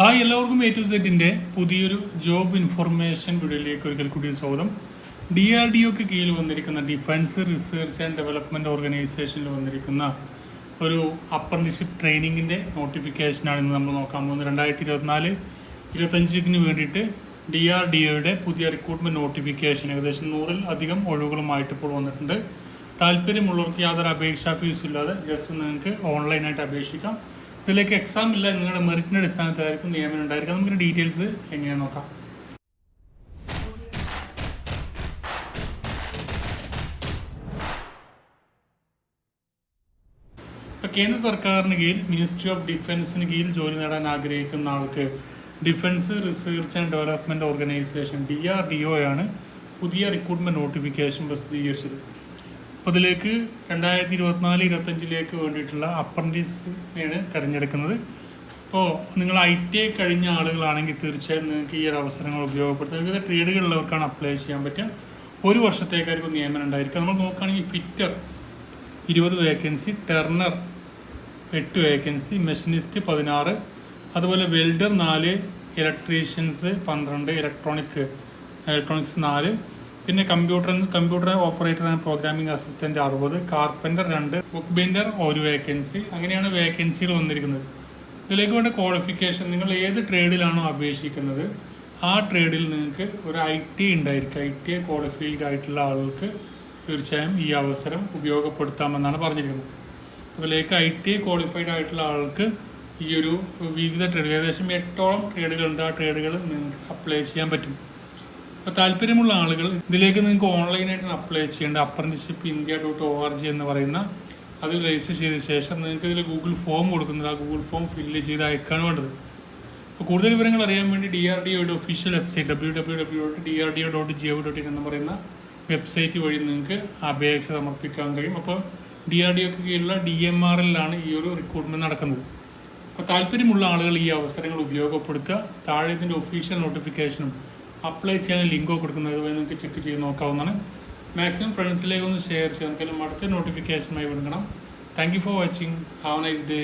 Hi എല്ലാവർക്കും A to സെറ്റിന്റെ പുതിയൊരു ജോബ് ഇൻഫർമേഷൻ വീഡിയോയിലേക്ക് ഒരിക്കൽ കൂടി സ്വാഗതം. ഡി ആർ ഡി ഒക്കെ കീഴിൽ വന്നിരിക്കുന്ന ഡിഫൻസ് റിസർച്ച് ആൻഡ് ഡെവലപ്മെന്റ് ഓർഗനൈസേഷനിൽ വന്നിരിക്കുന്ന ഒരു അപ്രന്റീഷിപ്പ് ട്രെയിനിങ്ങിന്റെ നോട്ടിഫിക്കേഷനാണ് ഇന്ന് നമ്മൾ നോക്കാൻ പോകുന്നത്. രണ്ടായിരത്തി ഇരുപത്തിനാല് ഇരുപത്തഞ്ചിന് വേണ്ടിയിട്ട് ഡി ആർ ഡി ഒയുടെ പുതിയ റിക്രൂട്ട്മെന്റ് നോട്ടിഫിക്കേഷൻ ഏകദേശം നൂറിൽ അധികം ഒഴിവുകളുമായിട്ട് ഇപ്പോൾ വന്നിട്ടുണ്ട്. താല്പര്യമുള്ളവർക്ക് യാതൊരു അപേക്ഷാ ഫീസും ഇല്ലാതെ ജസ്റ്റ് നിങ്ങൾക്ക് ഓൺലൈനായിട്ട് അപേക്ഷിക്കാം. ഇതിലേക്ക് എക്സാം ഇല്ല നിങ്ങളുടെ മെറിറ്റിന്റെ അടിസ്ഥാനത്തിലായിരിക്കും നിയമനം ഉണ്ടായിരിക്കുക. നമുക്ക് ഡീറ്റെയിൽസ് എങ്ങനെ നോക്കാം. ഇപ്പോൾ കേന്ദ്ര സർക്കാരിന് കീഴിൽ മിനിസ്ട്രി ഓഫ് ഡിഫൻസിന് കീഴിൽ ജോലി നേടാൻ ആഗ്രഹിക്കുന്ന ആൾക്ക് defence research and development organisation D R D O ആണ് പുതിയ റിക്രൂട്ട്മെന്റ് നോട്ടിഫിക്കേഷൻ പ്രസിദ്ധീകരിച്ചത്. അപ്പോൾ ഇതിലേക്ക് രണ്ടായിരത്തി ഇരുപത്തിനാല് ഇരുപത്തഞ്ചിലേക്ക് വേണ്ടിയിട്ടുള്ള അപ്രന്റീസിനെയാണ് തിരഞ്ഞെടുക്കുന്നത്. അപ്പോൾ നിങ്ങൾ ഐ ടി ഐ കഴിഞ്ഞ ആളുകളാണെങ്കിൽ തീർച്ചയായും നിങ്ങൾക്ക് ഈ ഒരു അവസരങ്ങൾ ഉപയോഗപ്പെടുത്താം. വിവിധ ട്രേഡുകളിലുള്ളവർക്കാണ് അപ്ലൈ ചെയ്യാൻ പറ്റുക. ഒരു വർഷത്തേക്കായിരിക്കും നിയമനം ഉണ്ടായിരിക്കുക. നമ്മൾ നോക്കുകയാണെങ്കിൽ ഫിറ്റർ ഇരുപത് വേക്കൻസി ടെർണർ എട്ട് വേക്കൻസി മെഷീനിസ്റ്റ് പതിനാറ് അതുപോലെ വെൽഡർ നാല് ഇലക്ട്രീഷ്യൻസ് പന്ത്രണ്ട് ഇലക്ട്രോണിക് ഇലക്ട്രോണിക്സ് നാല് പിന്നെ computer computer operator and programming assistant അറുപത് കാർപ്പന്റർ രണ്ട് ബുക്ക് ബിൻഡർ ഒരു വേക്കൻസി അങ്ങനെയാണ് വേക്കൻസികൾ വന്നിരിക്കുന്നത്. ഇതിലേക്ക് വേണ്ട ക്വാളിഫിക്കേഷൻ നിങ്ങൾ ഏത് ട്രേഡിലാണോ അപേക്ഷിക്കുന്നത് ആ ട്രേഡിൽ നിങ്ങൾക്ക് ഒരു ഐ ടി ഉണ്ടായിരിക്കും. ഐ ടി ക്വാളിഫൈഡ് ആയിട്ടുള്ള ആളുകൾക്ക് തീർച്ചയായും ഈ അവസരം ഉപയോഗപ്പെടുത്താമെന്നാണ് പറഞ്ഞിരിക്കുന്നത്. അതിലേക്ക് ഐ ടി ക്വാളിഫൈഡ് ആയിട്ടുള്ള ആൾക്ക് ഈ ഒരു വിവിധ ട്രേഡ് ഏകദേശം എട്ടോളം ട്രേഡുകളുണ്ട് ആ ട്രേഡുകൾ നിങ്ങൾക്ക് അപ്ലൈ ചെയ്യാൻ പറ്റും. അപ്പോൾ താല്പര്യമുള്ള ആളുകൾ ഇതിലേക്ക് നിങ്ങൾക്ക് ഓൺലൈനായിട്ട് അപ്ലൈ ചെയ്യേണ്ട apprenticeship India dot O R G എന്ന് പറയുന്ന അതിൽ രജിസ്റ്റർ ചെയ്ത ശേഷം നിങ്ങൾക്ക് ഇതിൽ ഗൂഗിൾ ഫോം കൊടുക്കുന്നത് ആ ഗൂഗിൾ ഫോം ഫില്ല് ചെയ്ത് അയക്കാണ് വേണ്ടത്. അപ്പോൾ കൂടുതൽ വിവരങ്ങൾ അറിയാൻ വേണ്ടി ഡി ആർ ഡി ഒയുടെ official website W W W dot D R D O dot G dot in എന്ന് പറയുന്ന വെബ്സൈറ്റ് വഴി നിങ്ങൾക്ക് അപേക്ഷ സമർപ്പിക്കാൻ കഴിയും. അപ്പോൾ ഡി ആർ ഡി ഒക്കെ കീഴിലുള്ള ഡി എം ആർ എല്ലാണ് ഈ ഒരു റിക്രൂട്ട്മെന്റ് നടക്കുന്നത്. അപ്പോൾ താല്പര്യമുള്ള ആളുകൾ ഈ അവസരങ്ങൾ ഉപയോഗപ്പെടുത്തുക. താഴെ ഇതിന്റെ ഒഫീഷ്യൽ നോട്ടിഫിക്കേഷനും അപ്ലൈ ചെയ്യാൻ ലിങ്കോ കൊടുക്കുന്നത് അതുപോലെ നിങ്ങൾക്ക് ചെക്ക് ചെയ്ത് നോക്കാവുന്നതാണ്. മാക്സിമം ഫ്രണ്ട്സിലേക്ക് ഒന്ന് ഷെയർ ചെയ്യാം. നമുക്കെല്ലാം അടുത്ത നോട്ടിഫിക്കേഷനുമായി കൊടുക്കണം thank you for watching have nice day